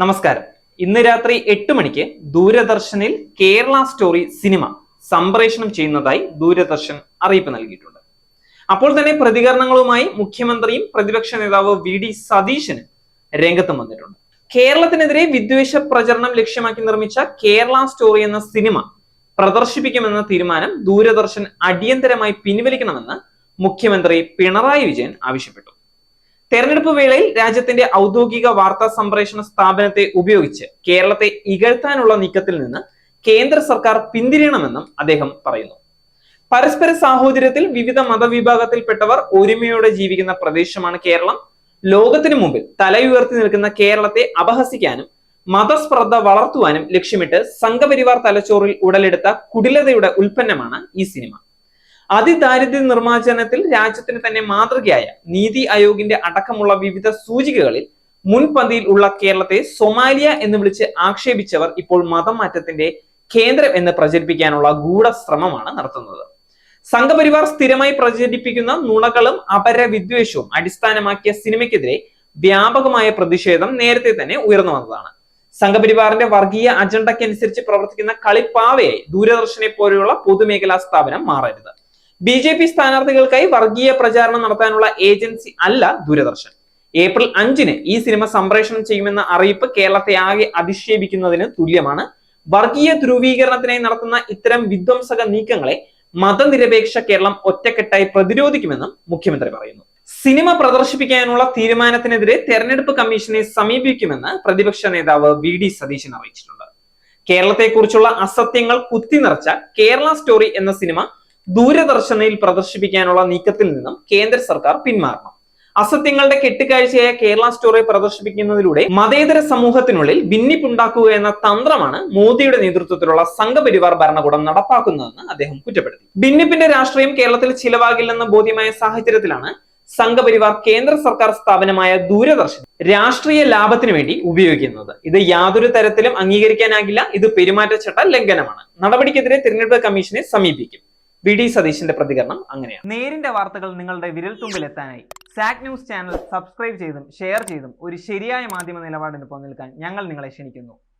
നമസ്കാരം. ഇന്ന് രാത്രി എട്ട് മണിക്ക് ദൂരദർശനിൽ കേരള സ്റ്റോറി സിനിമ സംപ്രേഷണം ചെയ്യുന്നതായി ദൂരദർശൻ അറിയിപ്പ് നൽകിയിട്ടുണ്ട്. അപ്പോൾ തന്നെ പ്രതികരണങ്ങളുമായി മുഖ്യമന്ത്രിയും പ്രതിപക്ഷ നേതാവ് വി ഡി സതീശന് രംഗത്തും വന്നിട്ടുണ്ട്. കേരളത്തിനെതിരെ വിദ്വേഷ പ്രചരണം ലക്ഷ്യമാക്കി നിർമ്മിച്ച കേരള സ്റ്റോറി എന്ന സിനിമ പ്രദർശിപ്പിക്കുമെന്ന തീരുമാനം ദൂരദർശൻ അടിയന്തരമായി പിൻവലിക്കണമെന്ന് മുഖ്യമന്ത്രി പിണറായി വിജയൻ ആവശ്യപ്പെട്ടു. തെരഞ്ഞെടുപ്പ് വേളയിൽ രാജ്യത്തിന്റെ ഔദ്യോഗിക വാർത്താ സംപ്രേഷണ സ്ഥാപനത്തെ ഉപയോഗിച്ച് കേരളത്തെ ഇകഴ്ത്താനുള്ള നീക്കത്തിൽ നിന്ന് കേന്ദ്ര സർക്കാർ പിന്തിരിയണമെന്നും അദ്ദേഹം പറയുന്നു. പരസ്പര സാഹോദര്യത്തിൽ വിവിധ മതവിഭാഗത്തിൽപ്പെട്ടവർ ഒരുമയോടെ ജീവിക്കുന്ന പ്രദേശമാണ് കേരളം. ലോകത്തിനു മുമ്പിൽ തലയുയർത്തി നിൽക്കുന്ന കേരളത്തെ അപഹസിക്കാനും മതസ്പർദ്ധ വളർത്തുവാനും ലക്ഷ്യമിട്ട് സംഘപരിവാർ തലച്ചോറിൽ ഉടലെടുത്ത കുടിലതയുടെ ഉൽപ്പന്നമാണ് ഈ സിനിമ. അതിദാരിദ്ര്യ നിർമ്മാർജനത്തിൽ രാജ്യത്തിന് തന്നെ മാതൃകയായ നീതി ആയോഗിന്റെ അടക്കമുള്ള വിവിധ സൂചികകളിൽ മുൻപന്തിയിൽ ഉള്ള കേരളത്തെ സൊമാലിയ എന്ന് വിളിച്ച് ആക്ഷേപിച്ചവർ ഇപ്പോൾ മതം മാറ്റത്തിന്റെ കേന്ദ്രം എന്ന് പ്രചരിപ്പിക്കാനുള്ള ഗൂഢശ്രമമാണ് നടത്തുന്നത്. സംഘപരിവാർ സ്ഥിരമായി പ്രചരിപ്പിക്കുന്ന നുണകളും അപരവിദ്വേഷവും അടിസ്ഥാനമാക്കിയ സിനിമയ്ക്കെതിരെ വ്യാപകമായ പ്രതിഷേധം നേരത്തെ തന്നെ ഉയർന്നു വന്നതാണ്. സംഘപരിവാറിന്റെ വർഗീയ അജണ്ടയ്ക്കനുസരിച്ച് പ്രവർത്തിക്കുന്ന കളിപ്പാവയായി ദൂരദർശനെ പോലെയുള്ള പൊതുമേഖലാ സ്ഥാപനം മാറരുത്. ബി ജെ പി സ്ഥാനാർത്ഥികൾക്കായി വർഗീയ പ്രചാരണം നടത്താനുള്ള ഏജൻസി അല്ല ദൂരദർശൻ. ഏപ്രിൽ അഞ്ചിന് ഈ സിനിമ സംപ്രേഷണം ചെയ്യുമെന്ന അറിയിപ്പ് കേരളത്തെ ആകെ അധിക്ഷേപിക്കുന്നതിന് തുല്യമാണ്. വർഗീയ ധ്രുവീകരണത്തിനായി നടത്തുന്ന ഇത്തരം വിധ്വംസക നീക്കങ്ങളെ മതനിരപേക്ഷ കേരളം ഒറ്റക്കെട്ടായി പ്രതിരോധിക്കുമെന്നും മുഖ്യമന്ത്രി പറയുന്നു. സിനിമ പ്രദർശിപ്പിക്കാനുള്ള തീരുമാനത്തിനെതിരെ തെരഞ്ഞെടുപ്പ് കമ്മീഷനെ സമീപിക്കുമെന്ന് പ്രതിപക്ഷ നേതാവ് വി ഡി സതീശൻ അറിയിച്ചിട്ടുണ്ട്. കേരളത്തെക്കുറിച്ചുള്ള അസത്യങ്ങൾ കുത്തിനിറച്ച കേരള സ്റ്റോറി എന്ന സിനിമ ദൂരദർശനയിൽ പ്രദർശിപ്പിക്കാനുള്ള നീക്കത്തിൽ നിന്നും കേന്ദ്ര സർക്കാർ പിന്മാറണം. അസത്യങ്ങളുടെ കെട്ടുകാഴ്ചയായ കേരള സ്റ്റോറി പ്രദർശിപ്പിക്കുന്നതിലൂടെ മതേതര സമൂഹത്തിനുള്ളിൽ ഭിന്നിപ്പുണ്ടാക്കുക എന്ന തന്ത്രമാണ് മോദിയുടെ നേതൃത്വത്തിലുള്ള സംഘപരിവാർ ഭരണകൂടം നടപ്പാക്കുന്നതെന്ന് അദ്ദേഹം കുറ്റപ്പെടുത്തി. ഭിന്നിപ്പിന്റെ രാഷ്ട്രീയം കേരളത്തിൽ ചിലവാകില്ലെന്ന് ബോധ്യമായ സാഹചര്യത്തിലാണ് സംഘപരിവാർ കേന്ദ്ര സർക്കാർ സ്ഥാപനമായ ദൂരദർശൻ രാഷ്ട്രീയ ലാഭത്തിനു വേണ്ടി ഉപയോഗിക്കുന്നത്. ഇത് യാതൊരു തരത്തിലും അംഗീകരിക്കാനാകില്ല. ഇത് പെരുമാറ്റച്ചട്ട ലംഘനമാണ്. നടപടിക്കെതിരെ തിരഞ്ഞെടുപ്പ് കമ്മീഷനെ സമീപിക്കും. വി ഡി സതീഷിന്റെ പ്രതികരണം അങ്ങനെയാണ്. നേരിന്റെ വാർത്തകൾ നിങ്ങളുടെ വിരൽ തുമ്പിൽ എത്താനായി. സാക് ന്യൂസ് ചാനൽ സബ്സ്ക്രൈബ് ചെയ്തും ഷെയർ ചെയ്തും ഒരു ശരിയായ മാധ്യമ നിലപാടിന് പോകാൻ ഞങ്ങൾ നിങ്ങളെ ക്ഷണിക്കുന്നു.